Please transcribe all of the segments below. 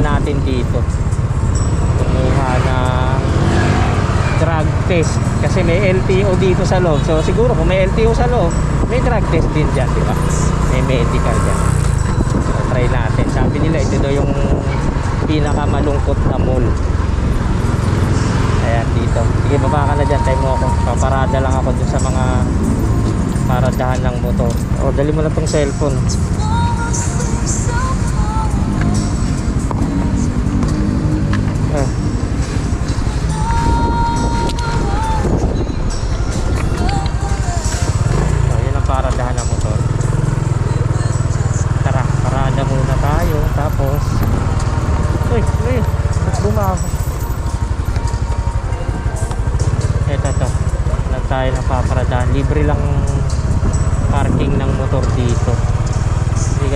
natin dito. Kumuha na drug test kasi may LTO dito sa loob. So, siguro kung may LTO sa loob, may drug test din dyan, di ba? May medical dyan. So, try natin. Sabi nila, ito daw yung pinakamalungkot na mall. Ayan, dito. Sige, baba ka na dyan. Time mo ako. Paparada lang ako dun sa mga paradahan ng motor. O, dali mo na tong cellphone.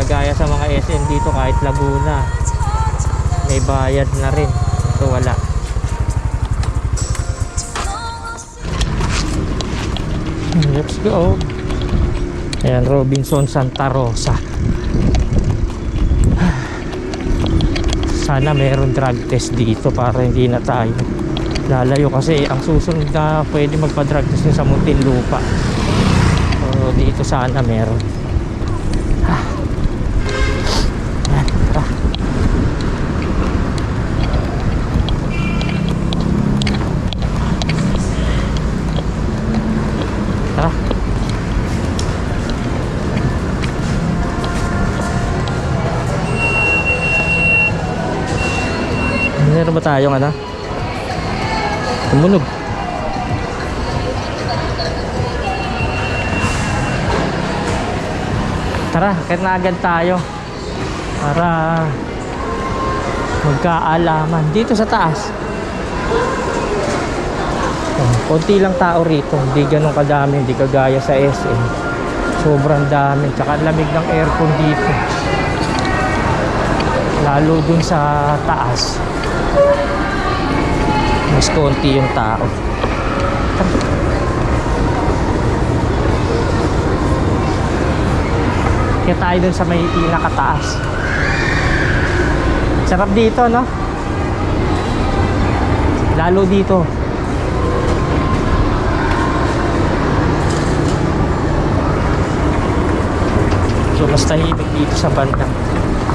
Kagaya sa mga SM dito kahit Laguna. May bayad na rin. Ito wala. Let's go. Ayan, Robinson Santa Rosa. Sana meron drug test dito para hindi na tayo lalayo kasi ang susunod na pwede magpa-drug test yun sa Muntinlupa. So dito sana meron. Ba tayong ano? Tumunog. Tara, kahit na agad tayo. Para magkaalaman. Dito sa taas. Oh, konti lang tao rito. Hindi ganun kadami. Hindi kagaya sa SM. Sobrang dami. Tsaka lamig ng aircon dito. Lalo dun sa taas mas konti yung tao. Kaya tayo dun sa may pinakataas. Sarap dito no? Lalo dito. So mas tahimik dito sa bandang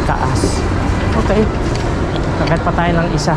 taas. Okay kakat pa tayo ng isa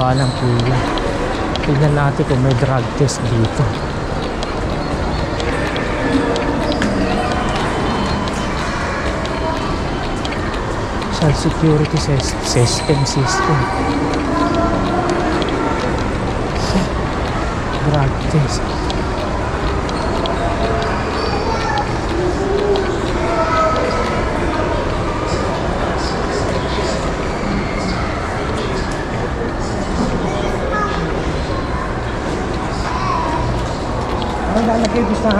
Haba ng pila. Tignan natin kung may drug test dito. Social security sys- system system. Drug test. Ang lalagay ko sa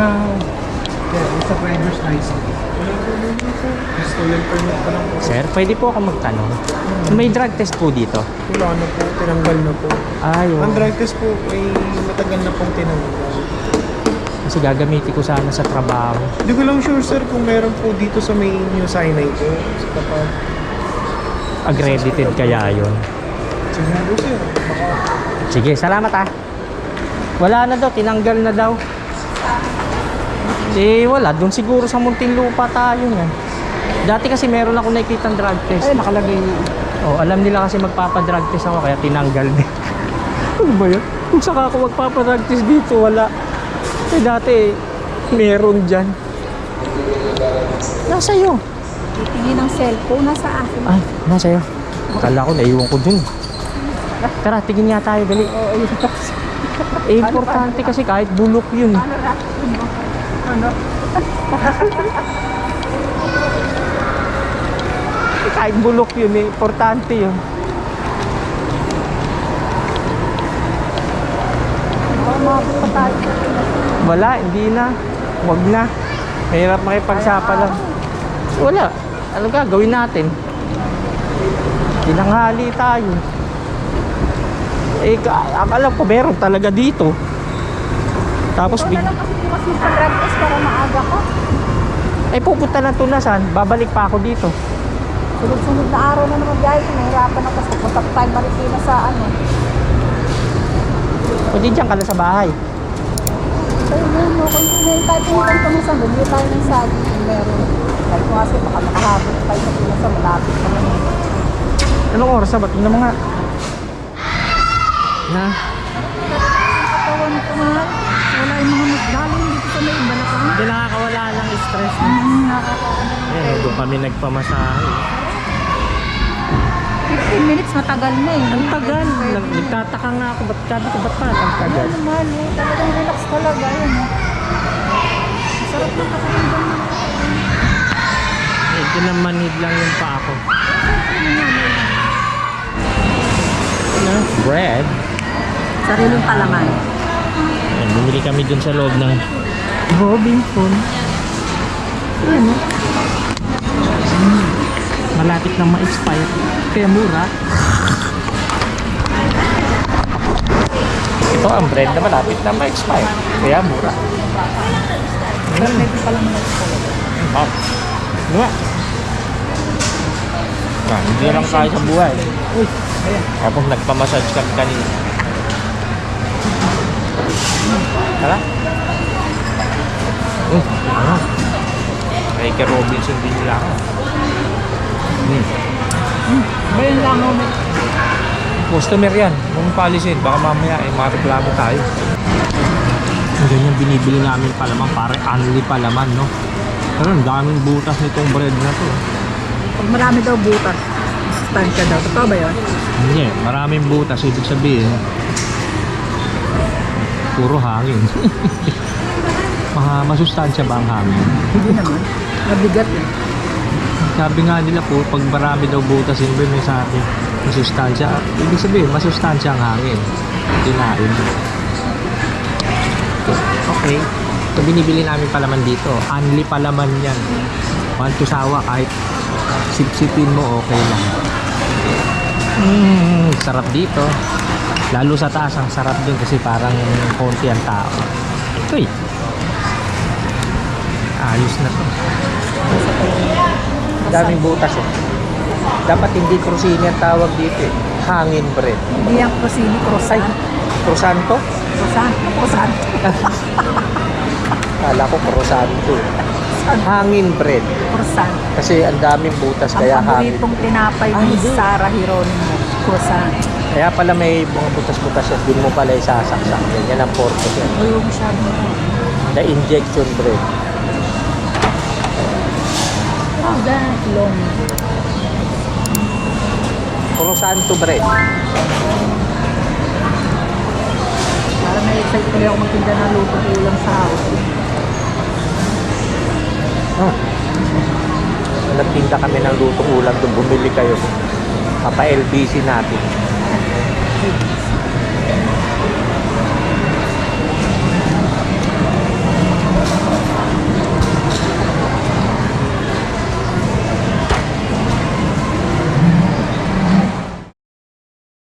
yeah, sa driver's license. Wala po yun dito. Stolen permit pa lang po. Sir, pwede po ako magtanong. May drug test po dito? Wala na po, tinanggal na po. Ay, Ang oh. drug test po ay matagal na pong tinanggal. Kasi gagamitin ko sana sa trabaho. Hindi ko lang sure sir kung meron po dito sa may new Sinai po. Sa kapag Accredited kaya yun. siguro sir, baka Sige, salamat ah. Wala na daw, tinanggal na daw. Eh, wala. Doon siguro sa Muntinlupa tayo nga. Dati kasi meron ako nakikita drug test. ay nakalagay Oh, alam nila kasi magpapadrug test ako kaya tinanggal din. ano ba yun? Kung saka ako magpapadrug test dito, wala. Eh dati, Meron dyan. Nasa iyo. Titingin ng cellphone, nasa akin. Ay, nasa iyo. Kala ko naiwan ko dun. Tara, tingin nga tayo, dali. Oo, yun. Eh, importante kasi kahit bulok yun. Ano? Ano? Kahit bulok yun, eh, importante yun. Baka mabot pa tayo sa Pinas. Wala, hindi na. Huwag na. Mahirap makipagsapa lang. Wala. Ano gagawin natin? Tinanghali tayo. Eh, ka- ang alam ko, meron talaga dito. Tapos, big, bukas mo sa drug test para maaga ka. ay pupunta ng tunasan, babalik pa ako dito. Sunod-sunod na araw na naman biyahe. Nahirapan ako kasi punta pa tayo Marikina sa ano. O di dyan ka na sa bahay. Tayo na mo. Kung hindi tayo ko na sa bumili tayo ng kung meron. Kahit ko kasi baka makahabot tayo sa sa malapit naman. Anong oras na ba? Tingnan mo nga. Na, Katawan ko mahal. Wala yung mga nagdaling dito sa may Balakang. hindi nakakawala lang stress na. Hmm, nakakaano. Eh, doon kami nagpamasahe. 15 minutes matagal na eh. Ang tagal. Nag- Nagtataka nga ako, ba't sabi ko, ba't pa ang tagal? Ano naman eh. Talagang relax talaga yun. eh. Masarap lang pakiramdam. Medyo na manid lang yung pa ako. Ano? Bread. Sariling palaman. Ayan, bumili kami dun sa loob ng Robinson. Ayan o. Malapit na ma-expire. Kaya mura. Ito ang bread na malapit na ma-expire. Kaya mura. Mm. Wow. Ano nga? Ah, hindi lang kaya sa buhay. Uy, Tapos nagpamassage kami kanina. Tara. Mm, ano? Kay Robinson din nila ako. Mm. Ba yun lang ako. Customer yan. Kung palisin, baka mamaya eh, mareklamo tayo. Ang ganyan binibili namin palaman, pare only palaman, no? Pero ang daming butas nitong bread na to. Pag marami daw butas, sustansya daw. Totoo ba yun? Hindi, maraming butas. Ibig sabihin, puro hangin. Mga masustansya ba ang hangin? Hindi naman. Mabigat eh. Sabi nga nila po, pag marami daw butas yun, may sa akin, masustansya. Ibig sabihin, masustansya ang hangin. Kinain. Okay. Ito binibili namin palaman dito. Only palaman yan. One to sawa, kahit sipsipin mo, okay lang. Mm, sarap dito. Lalo sa taas, ang sarap dun kasi parang konti ang tao. Uy! Ayos na to. Daming butas eh. Dapat hindi krusini ang tawag dito eh. Hangin bread. Hindi ang kusini, croissant. Crosanto? Croissant. Croissant. Kala ko crosanto eh. Hangin bread. Croissant. Kasi ang daming butas Ang kaya hangin. paboritong tinapay ni. Sarah Hieronimo. Croissant. Kaya pala may mga butas-butas yan. Doon mo pala isasaksak yan. Yan ang purpose yan. Na. The injection bread. Oh, that long. Crosanto bread. Parang na-excite tuloy ako magtinda ng luto ulam sa house. Hmm. Nagtinda kami ng lutong ulam doon. Bumili kayo. Papa LBC natin.